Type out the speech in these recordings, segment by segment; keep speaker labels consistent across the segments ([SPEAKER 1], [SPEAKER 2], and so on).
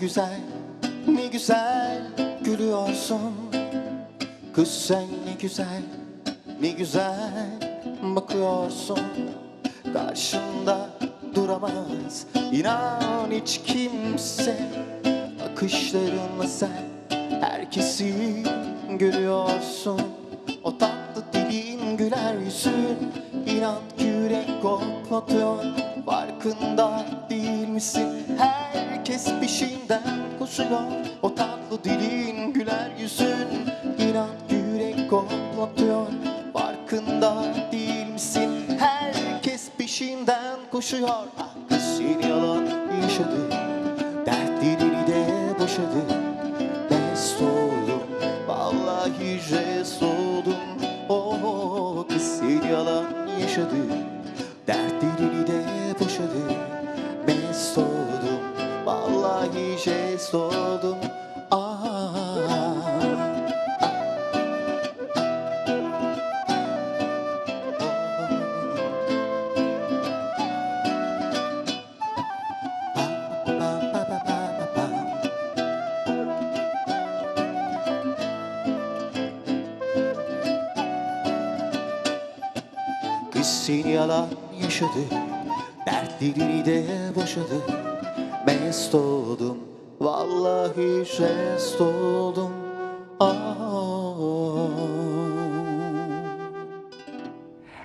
[SPEAKER 1] Güzel, ne güzel gülüyorsun. Kız sen ne güzel, ne güzel bakıyorsun. Karşında duramaz inan hiç kimse. Bakışlarınla sen herkesi görüyorsun O tatlı dilin güler yüzün İnan yürek koklatıyor. Farkında değil misin? Herkes peşinden koşuyor. O tatlı dilin güler yüzün. İnan yürek koklatıyor. Farkında değil misin? Herkes peşinden koşuyor. Ah kız seni yalan yaşadı Dertlerini de boşadı yaşadı Dertlerini de boşadı Mest oldum Vallahi jest oldum ah.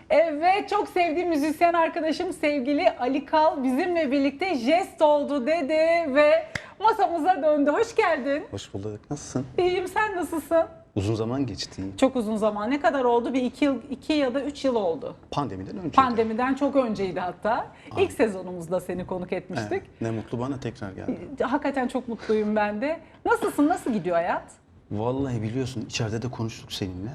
[SPEAKER 2] Evet çok sevdiğim müzisyen arkadaşım sevgili Ali Kal bizimle birlikte jest oldu dedi ve masamıza döndü. Hoş geldin.
[SPEAKER 3] Hoş bulduk. Nasılsın?
[SPEAKER 2] İyiyim sen nasılsın?
[SPEAKER 3] Uzun zaman geçti.
[SPEAKER 2] Çok uzun zaman. Ne kadar oldu? Bir iki, yıl, iki ya da üç yıl oldu.
[SPEAKER 3] Pandemiden önce.
[SPEAKER 2] Pandemiden çok önceydi hatta. İlk sezonumuzda seni konuk etmiştik.
[SPEAKER 3] Evet, ne mutlu bana tekrar geldi.
[SPEAKER 2] Hakikaten çok mutluyum ben de. Nasılsın? Nasıl gidiyor hayat?
[SPEAKER 3] Vallahi biliyorsun içeride de konuştuk seninle.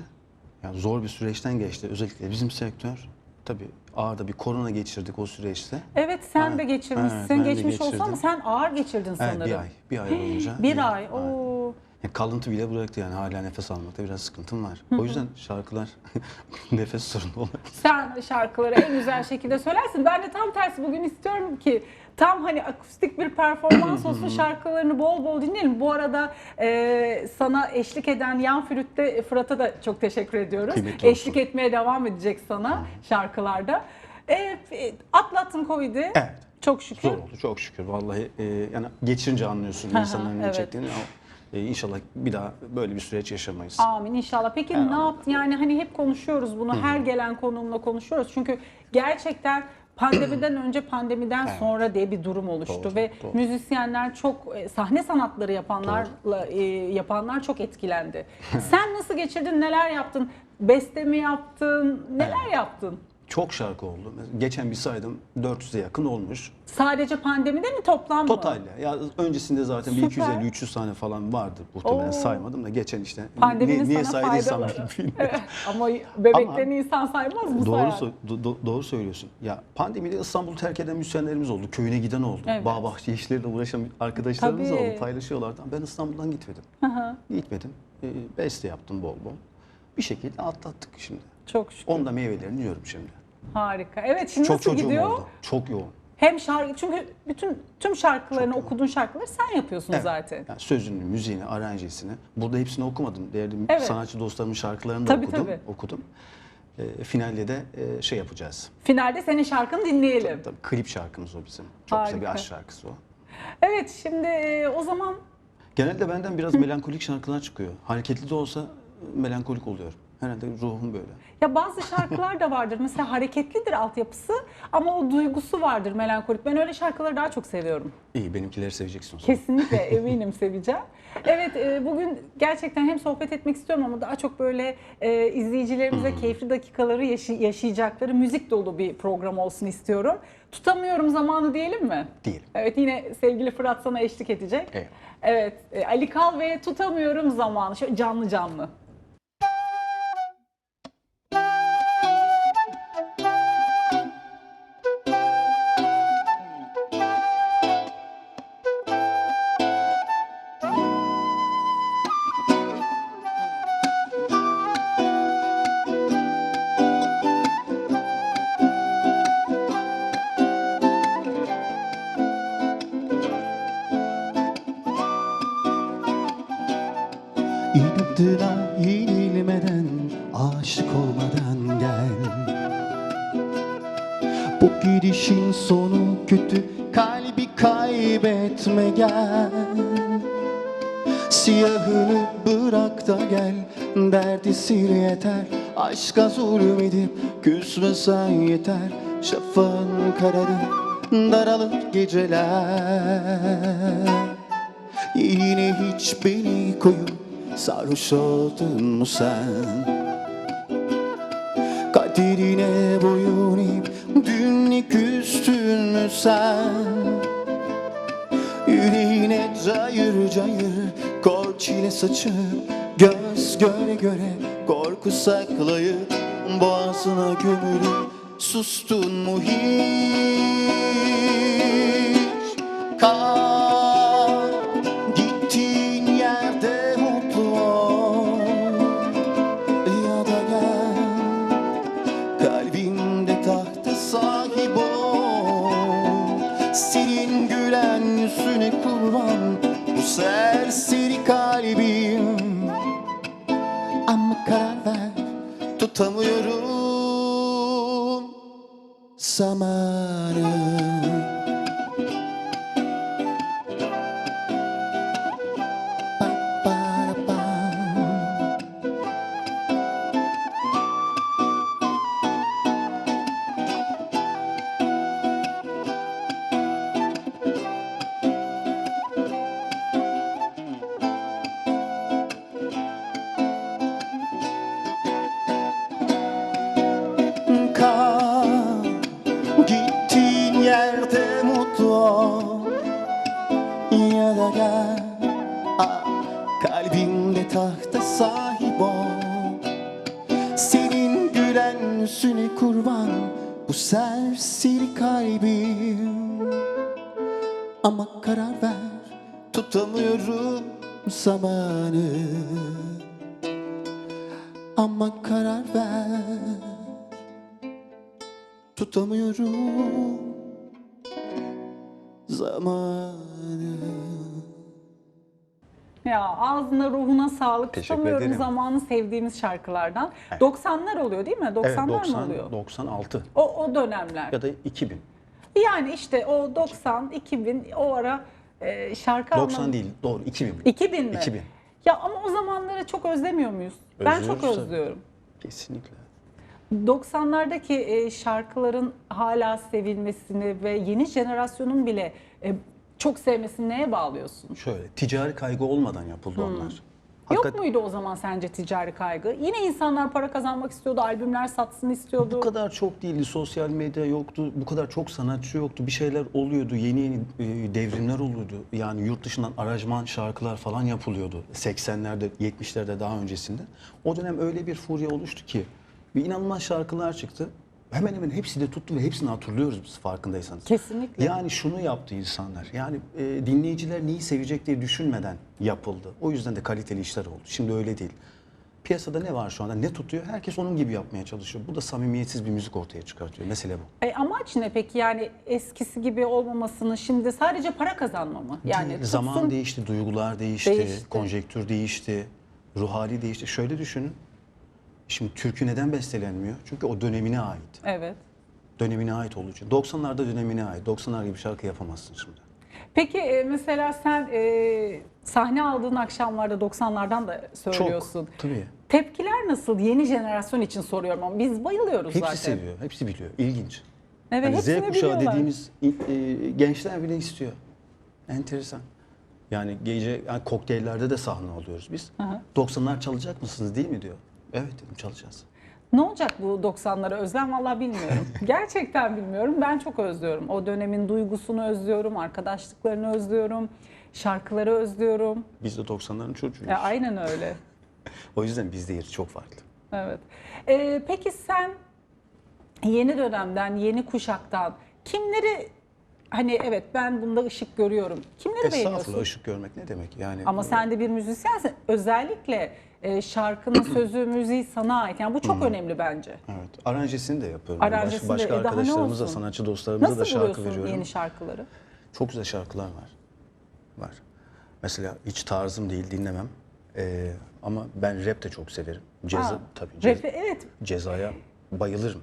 [SPEAKER 3] Yani zor bir süreçten geçti. Özellikle bizim sektör. Tabii ağır da bir korona geçirdik o süreçte.
[SPEAKER 2] Evet sen
[SPEAKER 3] Ha,
[SPEAKER 2] de geçirmişsin.
[SPEAKER 3] evet,
[SPEAKER 2] Geçmiş olsa ama sen ağır geçirdin
[SPEAKER 3] Evet,
[SPEAKER 2] sanırım.
[SPEAKER 3] bir ay. Bir ay boyunca.
[SPEAKER 2] Bir ay.
[SPEAKER 3] Evet.
[SPEAKER 2] Oo.
[SPEAKER 3] Yani kalıntı bile bıraktı yani hala nefes almakta biraz sıkıntım var. O yüzden şarkılar nefes sorunu olabilir.
[SPEAKER 2] Sen şarkıları en güzel şekilde söylersin. Ben de tam tersi bugün istiyorum ki tam hani akustik bir performans olsun şarkılarını bol bol dinleyelim. Bu arada e, sana eşlik eden yan flütte Fırat'a da çok teşekkür ediyoruz.
[SPEAKER 3] Kıymetli
[SPEAKER 2] eşlik
[SPEAKER 3] olsun.
[SPEAKER 2] etmeye devam edecek sana şarkılarda. E, e, atlattın Covid'i.
[SPEAKER 3] Evet.
[SPEAKER 2] Çok şükür.
[SPEAKER 3] Zor oldu çok şükür. Vallahi e, yani geçirince anlıyorsun
[SPEAKER 2] Hı hı,
[SPEAKER 3] insanların ne
[SPEAKER 2] evet.
[SPEAKER 3] çektiğini. E, inşallah bir daha böyle bir süreç yaşamayız.
[SPEAKER 2] Amin inşallah. Peki
[SPEAKER 3] Evet.
[SPEAKER 2] ne yaptın? Yani hani hep konuşuyoruz bunu. Her gelen konuğumla konuşuyoruz. Çünkü gerçekten pandemiden önce pandemiden
[SPEAKER 3] Evet.
[SPEAKER 2] sonra diye bir durum oluştu
[SPEAKER 3] Doğru,
[SPEAKER 2] ve
[SPEAKER 3] doğru.
[SPEAKER 2] müzisyenler çok e, sahne sanatları yapanlarla e, yapanlar çok etkilendi. Sen nasıl geçirdin? Neler yaptın? Beste mi yaptın? Neler yaptın?
[SPEAKER 3] Çok şarkı oldu. Geçen bir saydım 400'e yakın olmuş.
[SPEAKER 2] Sadece pandemide mi toplam mı?
[SPEAKER 3] Totalde. Ya öncesinde zaten bir
[SPEAKER 2] Süper.
[SPEAKER 3] 250-300 tane falan vardı. Muhtemelen
[SPEAKER 2] Oo.
[SPEAKER 3] saymadım da geçen işte
[SPEAKER 2] Pandeminin
[SPEAKER 3] ni- niye
[SPEAKER 2] sana
[SPEAKER 3] saydıysam
[SPEAKER 2] faydaları.
[SPEAKER 3] bilmiyorum.
[SPEAKER 2] Ama bebekten insan saymaz mı
[SPEAKER 3] Doğru, sö- do- do- doğru söylüyorsun. Ya pandemide İstanbul'u terk eden müzisyenlerimiz oldu. Köyüne giden oldu.
[SPEAKER 2] Evet.
[SPEAKER 3] Bağ bahçe işleriyle uğraşan arkadaşlarımız
[SPEAKER 2] Tabii.
[SPEAKER 3] oldu. Paylaşıyorlardı. Ben İstanbul'dan gitmedim. Gitmedim. Ee, beste yaptım bol bol. Bir şekilde atlattık şimdi.
[SPEAKER 2] Çok şükür.
[SPEAKER 3] Onda meyvelerini yiyorum şimdi.
[SPEAKER 2] Harika. Evet şimdi
[SPEAKER 3] Çok
[SPEAKER 2] nasıl
[SPEAKER 3] çocuğum
[SPEAKER 2] gidiyor?
[SPEAKER 3] oldu. Çok yoğun.
[SPEAKER 2] Hem şarkı çünkü bütün tüm şarkılarını
[SPEAKER 3] Çok yoğun.
[SPEAKER 2] okuduğun şarkıları sen yapıyorsun
[SPEAKER 3] Evet.
[SPEAKER 2] zaten.
[SPEAKER 3] Yani sözünü, müziğini, aranjesini. Burada hepsini okumadım. Değerli
[SPEAKER 2] Evet.
[SPEAKER 3] sanatçı dostlarımın şarkılarını da
[SPEAKER 2] Tabii,
[SPEAKER 3] okudum.
[SPEAKER 2] tabii.
[SPEAKER 3] okudum. Ee, finalde de e, şey yapacağız.
[SPEAKER 2] Finalde senin şarkını dinleyelim.
[SPEAKER 3] Tabii, klip şarkımız o bizim. Çok güzel bir aşk şarkısı o.
[SPEAKER 2] Evet şimdi e, o zaman
[SPEAKER 3] Genelde benden biraz melankolik şarkılar çıkıyor. Hareketli de olsa e, melankolik oluyorum. Herhalde ruhum böyle.
[SPEAKER 2] ya bazı şarkılar da vardır. Mesela hareketlidir altyapısı ama o duygusu vardır melankolik. Ben öyle şarkıları daha çok seviyorum.
[SPEAKER 3] İyi benimkileri seveceksin o zaman.
[SPEAKER 2] Kesinlikle eminim seveceğim. Evet e, bugün gerçekten hem sohbet etmek istiyorum ama daha çok böyle e, izleyicilerimize keyifli dakikaları yaşayacakları müzik dolu bir program olsun istiyorum. Tutamıyorum zamanı diyelim mi?
[SPEAKER 3] Diyelim.
[SPEAKER 2] Evet yine sevgili Fırat sana eşlik edecek.
[SPEAKER 3] Evet.
[SPEAKER 2] Evet e, Ali Kal ve Tutamıyorum zamanı şöyle canlı canlı.
[SPEAKER 1] Yeter. Aşka zulmedip küsmesen yeter. Şafağın kararı Daralır geceler. Yine hiç beni koyup Sarhoş oldun mu sen? Kaderine boyun eğip Dün küstün mü sen? Yüreğine cayır cayır Kor çile saçıp Göre göre Korku saklayıp Boğazına gömülüp Sustun mu hiç
[SPEAKER 2] ruhuna sağlık.
[SPEAKER 3] Teşekkür
[SPEAKER 2] Tutamıyorum
[SPEAKER 3] ederim.
[SPEAKER 2] zamanı sevdiğimiz şarkılardan. 90'lar oluyor değil mi? 90'lar
[SPEAKER 3] Evet, 90,
[SPEAKER 2] mı oluyor?
[SPEAKER 3] 96
[SPEAKER 2] O, o dönemler.
[SPEAKER 3] ya da 2000.
[SPEAKER 2] Yani işte o 90, 2000 o ara e, şarkı
[SPEAKER 3] 90
[SPEAKER 2] anlamı-
[SPEAKER 3] değil doğru 2000.
[SPEAKER 2] 2000 mi?
[SPEAKER 3] 2000.
[SPEAKER 2] Ya ama o zamanları çok özlemiyor muyuz? ben çok
[SPEAKER 3] Özlüyoruz tabii.
[SPEAKER 2] özlüyorum.
[SPEAKER 3] Kesinlikle.
[SPEAKER 2] 90'lardaki e, şarkıların hala sevilmesini ve yeni jenerasyonun bile e, çok sevmesini neye bağlıyorsun?
[SPEAKER 3] Şöyle ticari kaygı olmadan yapıldı onlar.
[SPEAKER 2] Yok
[SPEAKER 3] Hakikaten
[SPEAKER 2] muydu o zaman sence ticari kaygı? Yine insanlar para kazanmak istiyordu, albümler satsın istiyordu.
[SPEAKER 3] bu kadar çok değildi. Sosyal medya yoktu. Bu kadar çok sanatçı yoktu. Bir şeyler oluyordu. Yeni yeni e, devrimler oluyordu. Yani yurt dışından aranjman şarkılar falan yapılıyordu. 80'lerde, 70'lerde daha öncesinde. O dönem öyle bir furya oluştu ki bir inanılmaz şarkılar çıktı. Hemen hemen hepsi de tuttu ve hepsini hatırlıyoruz biz farkındaysanız.
[SPEAKER 2] Kesinlikle.
[SPEAKER 3] Yani şunu yaptı insanlar. Yani e, dinleyiciler neyi sevecek diye düşünmeden yapıldı. O yüzden de kaliteli işler oldu. Şimdi öyle değil. Piyasada ne var şu anda? Ne tutuyor? Herkes onun gibi yapmaya çalışıyor. Bu da samimiyetsiz bir müzik ortaya çıkartıyor. Mesele bu.
[SPEAKER 2] E, amaç ne peki yani eskisi gibi olmamasını şimdi sadece para kazanma mı? Yani
[SPEAKER 3] Değil. zaman değişti, duygular değişti,
[SPEAKER 2] Değişti.
[SPEAKER 3] konjektür değişti, ruh hali değişti. Şöyle düşünün. Şimdi türkü neden bestelenmiyor? Çünkü o dönemine ait.
[SPEAKER 2] Evet.
[SPEAKER 3] Dönemine ait olduğu için. 90'larda dönemine ait. 90'lar gibi şarkı yapamazsın şimdi.
[SPEAKER 2] Peki e, mesela sen e, sahne aldığın akşamlarda 90'lardan da söylüyorsun.
[SPEAKER 3] Çok. Tabii.
[SPEAKER 2] Tepkiler nasıl? Yeni jenerasyon için soruyorum ama biz bayılıyoruz
[SPEAKER 3] Hepsi
[SPEAKER 2] zaten.
[SPEAKER 3] seviyor, hepsi biliyor. İlginç.
[SPEAKER 2] Evet,
[SPEAKER 3] Hani Z kuşağı
[SPEAKER 2] biliyorlar.
[SPEAKER 3] dediğimiz e, gençler bile istiyor. Enteresan. Yani gece yani kokteyllerde de sahne alıyoruz biz.
[SPEAKER 2] Aha.
[SPEAKER 3] 90'lar çalacak mısınız değil mi diyor. Evet dedim çalacağız.
[SPEAKER 2] Ne olacak bu 90'lara özlem vallahi bilmiyorum. Gerçekten bilmiyorum. Ben çok özlüyorum. O dönemin duygusunu özlüyorum, arkadaşlıklarını özlüyorum, şarkıları özlüyorum.
[SPEAKER 3] Biz de 90'ların çocuğuyuz.
[SPEAKER 2] E, aynen öyle.
[SPEAKER 3] O yüzden bizde yeri çok farklı.
[SPEAKER 2] Evet. E, peki sen yeni dönemden, yeni kuşaktan kimleri hani evet ben bunda ışık görüyorum. Kimleri beğeniyorsun?
[SPEAKER 3] Estağfurullah ışık görmek ne demek yani.
[SPEAKER 2] Ama sen de bir müzisyensin. Özellikle e, şarkının sözü, müziği sana ait. Yani bu çok önemli bence.
[SPEAKER 3] Evet. Aranjesini de yapıyorum.
[SPEAKER 2] Aranjesini
[SPEAKER 3] Baş-
[SPEAKER 2] de-
[SPEAKER 3] başka
[SPEAKER 2] e, daha ne
[SPEAKER 3] arkadaşlarımıza,
[SPEAKER 2] olsun?
[SPEAKER 3] sanatçı dostlarımıza
[SPEAKER 2] Nasıl
[SPEAKER 3] da şarkı
[SPEAKER 2] buluyorsun
[SPEAKER 3] veriyorum.
[SPEAKER 2] yeni şarkıları?
[SPEAKER 3] Çok güzel şarkılar var. Var. Mesela hiç tarzım değil dinlemem.
[SPEAKER 4] Ee, ama ben rap de çok severim. Ceza
[SPEAKER 2] Ha,
[SPEAKER 4] tabii. cez-
[SPEAKER 2] Rap'i evet.
[SPEAKER 4] cezaya bayılırım.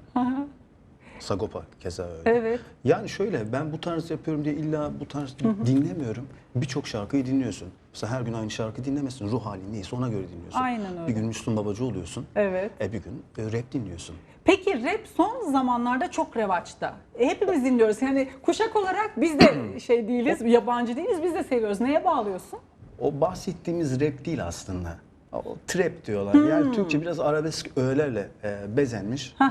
[SPEAKER 4] Sagopa keza öyle.
[SPEAKER 2] Evet.
[SPEAKER 4] Yani şöyle ben bu tarz yapıyorum diye illa bu tarz dinlemiyorum. Birçok şarkıyı dinliyorsun. Mesela her gün aynı şarkı dinlemesin. Ruh halin neyse ona göre dinliyorsun.
[SPEAKER 2] Aynen öyle.
[SPEAKER 4] Bir gün Müslüm Babacı oluyorsun.
[SPEAKER 2] Evet.
[SPEAKER 4] E bir gün e, rap dinliyorsun.
[SPEAKER 2] Peki rap son zamanlarda çok revaçta. E, hepimiz dinliyoruz. Yani kuşak olarak biz de şey değiliz, yabancı değiliz. Biz de seviyoruz. Neye bağlıyorsun?
[SPEAKER 4] O bahsettiğimiz rap değil aslında. O trap diyorlar.
[SPEAKER 2] Hmm.
[SPEAKER 4] Yani Türkçe biraz arabesk öğelerle e, bezenmiş. E,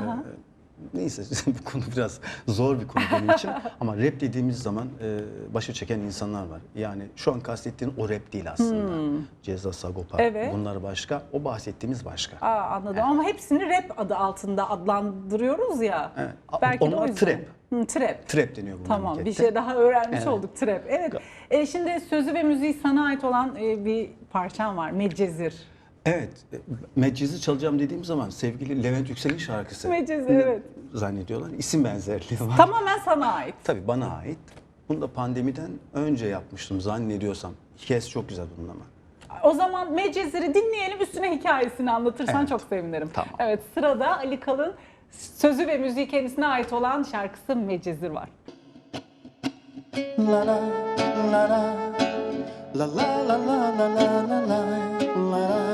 [SPEAKER 4] neyse bu konu biraz zor bir konu benim için. Ama rap dediğimiz zaman e, başa çeken insanlar var. Yani şu an kastettiğin o rap değil aslında. Ceza, Sagopa
[SPEAKER 2] Hmm. Evet.
[SPEAKER 4] bunlar başka. O bahsettiğimiz başka.
[SPEAKER 2] Aa, anladım ama hepsini rap adı altında adlandırıyoruz ya.
[SPEAKER 4] Evet.
[SPEAKER 2] Belki
[SPEAKER 4] onlar trap.
[SPEAKER 2] Hı, trap.
[SPEAKER 4] Trap deniyor bu
[SPEAKER 2] Tamam bir şey daha öğrenmiş
[SPEAKER 4] Evet.
[SPEAKER 2] olduk trap. Evet. E, şimdi sözü ve müziği sana ait olan e, bir parçan var. Medcezir.
[SPEAKER 4] Evet. e, Medcezir çalacağım dediğim zaman sevgili Levent Yüksel'in şarkısı.
[SPEAKER 2] Medcezir, evet.
[SPEAKER 4] Zannediyorlar. İsim benzerliği var.
[SPEAKER 2] Tamamen sana ait.
[SPEAKER 4] Tabii bana ait. Bunu da pandemiden önce yapmıştım zannediyorsam. Hikayesi çok güzel bunun ama.
[SPEAKER 2] O zaman Medcezir'i dinleyelim üstüne hikayesini anlatırsan
[SPEAKER 4] Evet.
[SPEAKER 2] çok sevinirim.
[SPEAKER 4] Tamam.
[SPEAKER 2] Evet sırada Ali Kalın sözü ve müziği kendisine ait olan şarkısı Medcezir var.
[SPEAKER 3] La la la la La la la la la la la la La la la la la la la la la la La la la la la la la la la La la la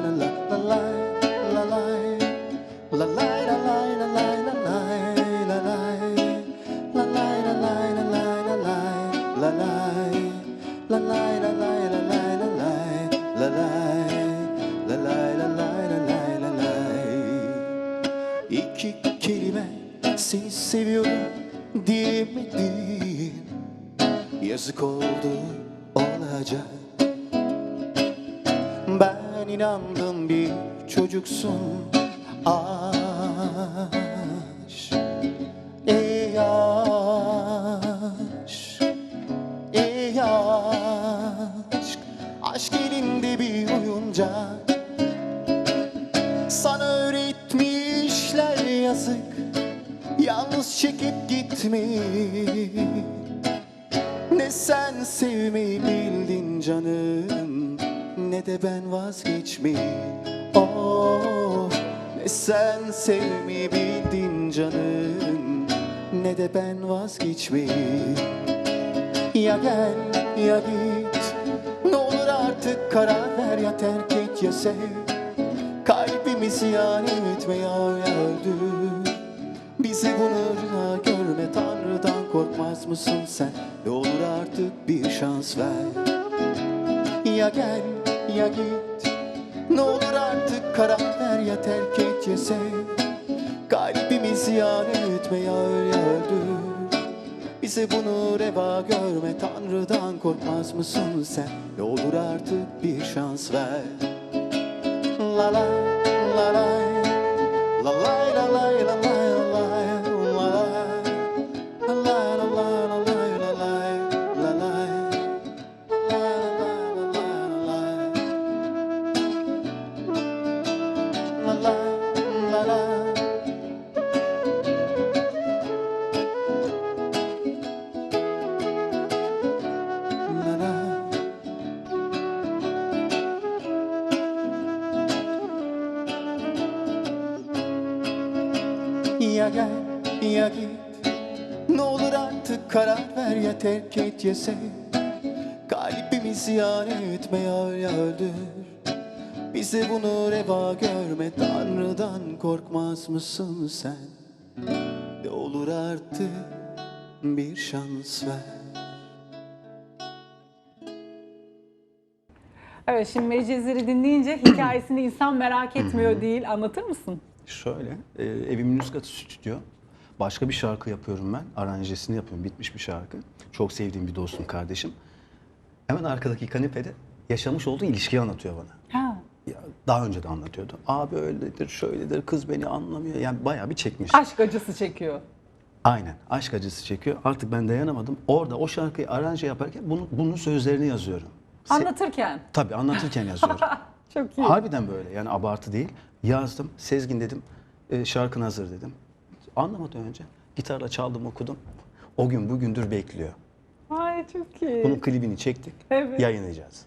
[SPEAKER 3] Ne de ben vazgeçmeyi Oh Ne sen sevmeyi bildin canım Ne de ben vazgeçmeyi Ya gel ya git Ne olur artık karar ver ya terk et ya sev. Kalbimizi yani etme ya öldür Bizi bunu rüya görme Tanrı'dan korkmaz mısın sen? Ne olur artık bir şans ver. Ya gel ya git. Ne olur artık karar ver ya terk et ya sev Kalbimizi yani etme ya öl ya öldür bize bunu reva görme Tanrı'dan korkmaz mısın sen? Ne olur artık bir şans ver. La la et ya sev Kalbimizi yani etme ya ya öldür Bize bunu reva görme Tanrı'dan korkmaz mısın sen Ne olur artık bir şans ver
[SPEAKER 2] Evet şimdi Medcezir'i dinleyince hikayesini insan merak etmiyor değil. Anlatır mısın?
[SPEAKER 4] Şöyle, e, evimin üst katı stüdyo. Başka bir şarkı yapıyorum ben. Aranjesini yapıyorum. Bitmiş bir şarkı. Çok sevdiğim bir dostum, kardeşim. Hemen arkadaki kanepede yaşamış olduğu ilişkiyi anlatıyor bana.
[SPEAKER 2] Ha.
[SPEAKER 4] Ya, daha önce de anlatıyordu. Abi öyledir, şöyledir, kız beni anlamıyor. Yani bayağı bir çekmiş.
[SPEAKER 2] Aşk acısı çekiyor.
[SPEAKER 4] Aynen. Aşk acısı çekiyor. Artık ben dayanamadım. Orada o şarkıyı aranje yaparken bunun, bunun sözlerini yazıyorum. Se-
[SPEAKER 2] Anlatırken.
[SPEAKER 4] Tabii anlatırken yazıyorum.
[SPEAKER 2] Çok iyi.
[SPEAKER 4] Harbiden böyle yani abartı değil. Yazdım. Sezgin dedim. E, şarkın hazır dedim.
[SPEAKER 3] Anlamadan önce gitarla çaldım okudum. O gün bugündür bekliyor.
[SPEAKER 2] Ay çok iyi.
[SPEAKER 3] Bunun klibini çektik.
[SPEAKER 2] Evet.
[SPEAKER 3] Yayınlayacağız.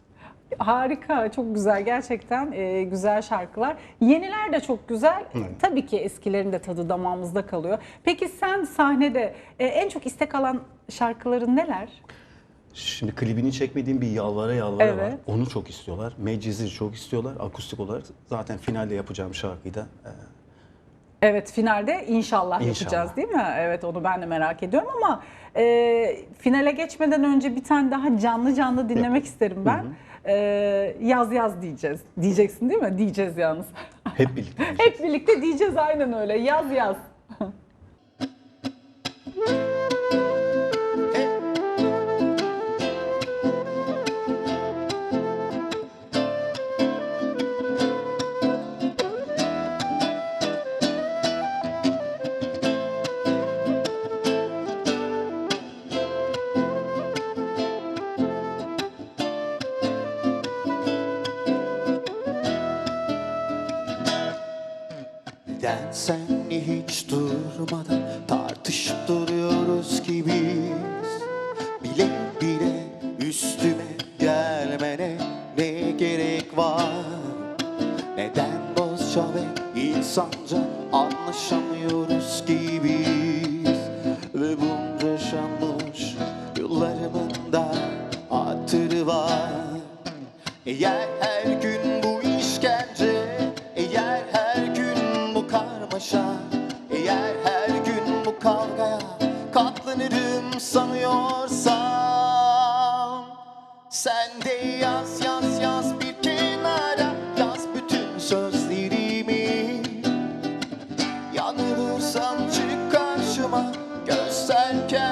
[SPEAKER 2] Harika, çok güzel. Gerçekten e, güzel şarkılar. Yeniler de çok güzel. Tabii ki eskilerin de tadı damağımızda kalıyor. Peki sen sahnede e, en çok istek alan şarkıların neler?
[SPEAKER 3] Şimdi klibini çekmediğim bir yalvara yalvara var.
[SPEAKER 2] Evet.
[SPEAKER 3] Onu çok istiyorlar. Meciz'i çok istiyorlar. Akustik olarak zaten finalde yapacağım şarkıyı da e,
[SPEAKER 2] Evet finalde inşallah,
[SPEAKER 3] İnşallah.
[SPEAKER 2] yapacağız değil mi? Evet onu ben de merak ediyorum ama e, finale geçmeden önce bir tane daha canlı canlı dinlemek isterim ben. E, yaz yaz diyeceğiz. Diyeceksin değil mi? Diyeceğiz yalnız.
[SPEAKER 3] hep birlikte.
[SPEAKER 2] Hep birlikte diyeceğiz aynen öyle. Yaz yaz.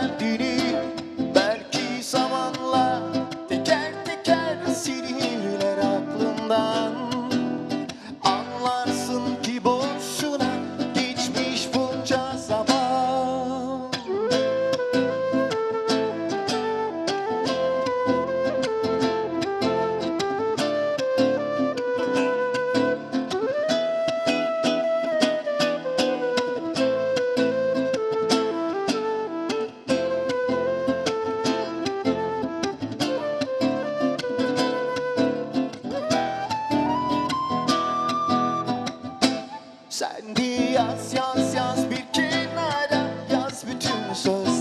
[SPEAKER 1] da. Yaz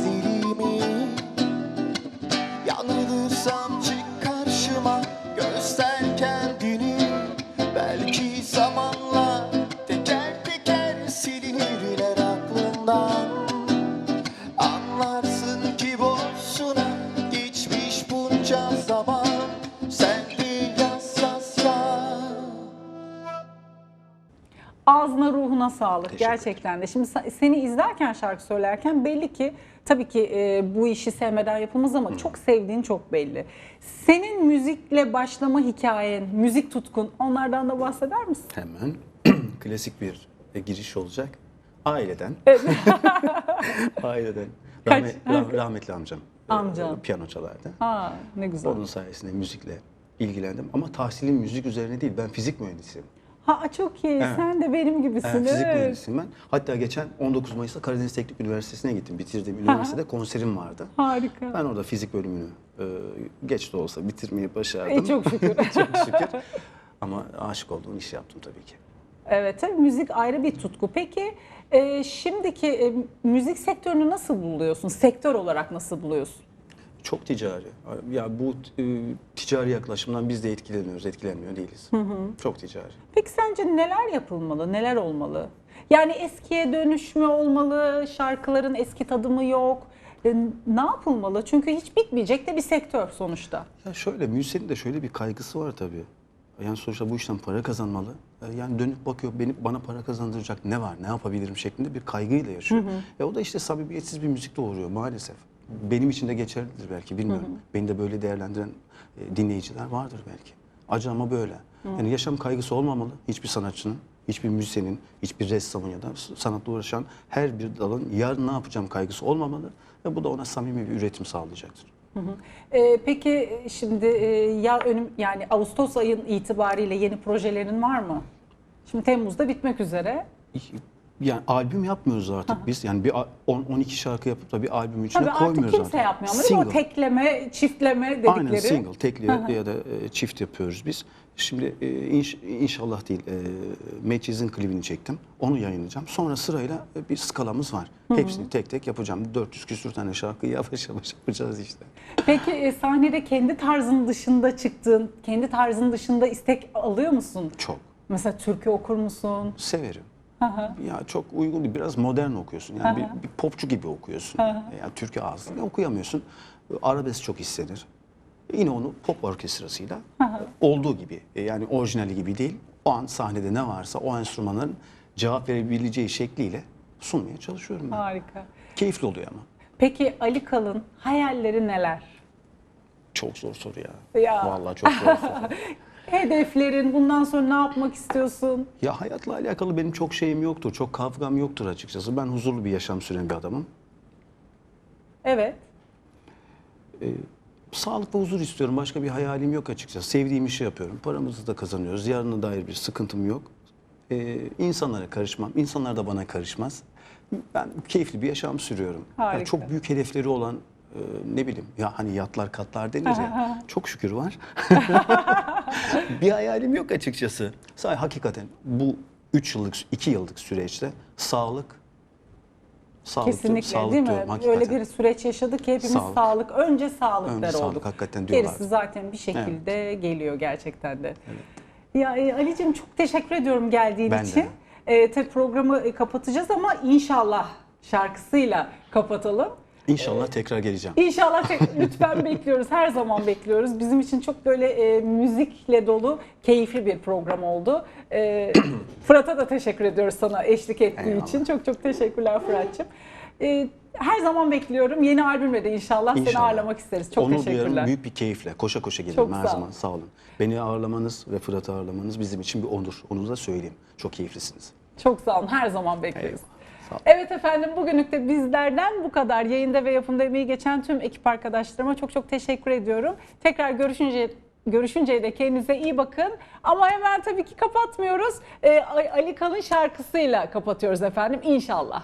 [SPEAKER 2] Ağzına ruhuna sağlık gerçekten de. Şimdi se- seni izlerken şarkı söylerken belli ki tabii ki e, bu işi sevmeden yapılmaz ama çok sevdiğin çok belli. Senin müzikle başlama hikayen, müzik tutkun onlardan da bahseder misin?
[SPEAKER 3] Hemen klasik bir e, giriş olacak. Aileden. Aileden.
[SPEAKER 2] Kaç-
[SPEAKER 3] Rahmet, rah- rahmetli amcam. e,
[SPEAKER 2] Amcan.
[SPEAKER 3] Piyano çalardı.
[SPEAKER 2] Ha ne güzel.
[SPEAKER 3] Onun sayesinde müzikle ilgilendim. Ama tahsilim müzik üzerine değil. Ben fizik mühendisiyim.
[SPEAKER 2] Ha çok iyi.
[SPEAKER 3] Evet.
[SPEAKER 2] Sen de benim gibisin.
[SPEAKER 3] Evet, fizik mühendisiyim ben. Hatta geçen 19 Mayıs'ta Karadeniz Teknik Üniversitesi'ne gittim. Bitirdiğim üniversitede konserim vardı.
[SPEAKER 2] Harika.
[SPEAKER 3] Ben orada fizik bölümünü e, geç de olsa bitirmeyi başardım.
[SPEAKER 2] E, çok şükür.
[SPEAKER 3] çok şükür. Ama aşık olduğum işi yaptım tabii ki.
[SPEAKER 2] Evet tabii müzik ayrı bir tutku. Peki e, şimdiki e, müzik sektörünü nasıl buluyorsun? Sektör olarak nasıl buluyorsun?
[SPEAKER 3] Çok ticari. Ya bu e, ticari yaklaşımdan biz de etkileniyoruz, etkilenmiyor değiliz. Çok ticari.
[SPEAKER 2] Peki sence neler yapılmalı, neler olmalı? Yani eskiye dönüş mü olmalı, şarkıların eski tadı mı yok? E, ne yapılmalı? Çünkü hiç bitmeyecek de bir sektör sonuçta.
[SPEAKER 3] Ya şöyle, müzisyenin de şöyle bir kaygısı var tabii. Yani sonuçta bu işten para kazanmalı. E, Yani dönüp bakıyor benim bana para kazandıracak ne var, ne yapabilirim şeklinde bir kaygıyla yaşıyor. Ya o da işte samimiyetsiz bir müzik doğuruyor maalesef. Benim için de geçerlidir belki bilmiyorum. Beni de böyle değerlendiren e, dinleyiciler vardır belki. Acı ama böyle. Yani yaşam kaygısı olmamalı hiçbir sanatçının, hiçbir müzisyenin, hiçbir ressamın ya da sanatla uğraşan her bir dalın yarın ne yapacağım kaygısı olmamalı ve bu da ona samimi bir üretim sağlayacaktır.
[SPEAKER 2] E, peki şimdi e, ya önüm yani Ağustos ayın itibariyle yeni projelerin var mı? Şimdi Temmuz'da bitmek üzere.
[SPEAKER 3] Yani albüm yapmıyoruz artık biz. Yani bir a- 10 12 şarkı yapıp da bir albüm içine
[SPEAKER 2] Tabii artık
[SPEAKER 3] koymuyoruz
[SPEAKER 2] kimse
[SPEAKER 3] zaten.
[SPEAKER 2] yapmıyor ama mi? o
[SPEAKER 3] Single.
[SPEAKER 2] tekleme, çiftleme dedikleri.
[SPEAKER 3] Aynen single, tekli ya da e, çift yapıyoruz biz. Şimdi e, inş- inşallah değil, e, Matches'in klibini çektim. Onu yayınlayacağım. Sonra sırayla e, bir skalamız var. Hepsini tek tek yapacağım. 400 küsür tane şarkıyı yavaş yavaş yapacağız işte.
[SPEAKER 2] Peki e, sahnede kendi tarzın dışında çıktığın, kendi tarzın dışında istek alıyor musun?
[SPEAKER 3] Çok.
[SPEAKER 2] Mesela türkü okur musun?
[SPEAKER 3] Severim. Ya çok uygun değil. Biraz modern okuyorsun. Yani bir, bir popçu gibi okuyorsun. Yani türkü ağzıyla okuyamıyorsun. Arabesk çok hissedir. Yine onu pop orkestrasıyla olduğu gibi. e, Yani orijinali gibi değil. O an sahnede ne varsa o enstrümanların cevap verebileceği şekliyle sunmaya çalışıyorum ben.
[SPEAKER 2] Harika.
[SPEAKER 3] Keyifli oluyor ama.
[SPEAKER 2] Peki Ali Kalın hayalleri neler?
[SPEAKER 3] Çok zor soru ya.
[SPEAKER 2] Ya.
[SPEAKER 3] Vallahi çok zor soru.
[SPEAKER 2] Hedeflerin, bundan sonra ne yapmak istiyorsun?
[SPEAKER 3] Ya hayatla alakalı benim çok şeyim yoktur. Çok kavgam yoktur açıkçası. Ben huzurlu bir yaşam süren bir adamım.
[SPEAKER 2] Evet.
[SPEAKER 3] Sağlık ve huzur istiyorum. Başka bir hayalim yok açıkçası. Sevdiğim işi yapıyorum. Paramızı da kazanıyoruz. Yarına dair bir sıkıntım yok. Ee, insanlara karışmam. İnsanlar da bana karışmaz. Ben keyifli bir yaşam sürüyorum. Yani çok büyük hedefleri olan e, ne bileyim ya hani yatlar katlar denir ya. çok şükür var. bir hayalim yok açıkçası. Sadece hakikaten bu 3 yıllık, 2 yıllık süreçte sağlık Sağlık diyorum,
[SPEAKER 2] Kesinlikle
[SPEAKER 3] sağlık
[SPEAKER 2] değil mi?
[SPEAKER 3] diyorum
[SPEAKER 2] Öyle
[SPEAKER 3] hakikaten.
[SPEAKER 2] bir süreç yaşadık ki hepimiz
[SPEAKER 3] Sağlık.
[SPEAKER 2] sağlık. Önce sağlık
[SPEAKER 3] Önce sağlık,
[SPEAKER 2] olduk.
[SPEAKER 3] hakikaten
[SPEAKER 2] Gerisi
[SPEAKER 3] diyorlardı.
[SPEAKER 2] zaten bir şekilde geliyor gerçekten de. Ya e, Ali'cim çok teşekkür ediyorum geldiğin
[SPEAKER 3] Ben de.
[SPEAKER 2] için. E, tabii programı e, kapatacağız ama inşallah şarkısıyla kapatalım.
[SPEAKER 3] İnşallah tekrar geleceğim.
[SPEAKER 2] İnşallah tek- lütfen bekliyoruz. Her zaman bekliyoruz. Bizim için çok böyle e, müzikle dolu keyifli bir program oldu. E, Fırat'a da teşekkür ediyoruz sana eşlik ettiği
[SPEAKER 3] Eyvallah.
[SPEAKER 2] için. Çok çok teşekkürler Fırat'cığım. E, her zaman bekliyorum. Yeni albümle de inşallah, seni
[SPEAKER 3] İnşallah.
[SPEAKER 2] ağırlamak isteriz. Çok
[SPEAKER 3] duyarım
[SPEAKER 2] teşekkürler.
[SPEAKER 3] büyük bir keyifle. Koşa koşa gelirim
[SPEAKER 2] Çok
[SPEAKER 3] her
[SPEAKER 2] sağ ol.
[SPEAKER 3] zaman. Sağ olun. Beni ağırlamanız ve Fırat'ı ağırlamanız bizim için bir onur. Onu da söyleyeyim. Çok keyiflisiniz.
[SPEAKER 2] Çok sağ olun. Her zaman bekleriz. Evet efendim bugünlük de bizlerden bu kadar. Yayında ve yapımda emeği geçen tüm ekip arkadaşlarıma çok çok teşekkür ediyorum. Tekrar görüşünce görüşünceye de kendinize iyi bakın. Ama hemen tabii ki kapatmıyoruz. Ee, Ali Kalın şarkısıyla kapatıyoruz efendim inşallah.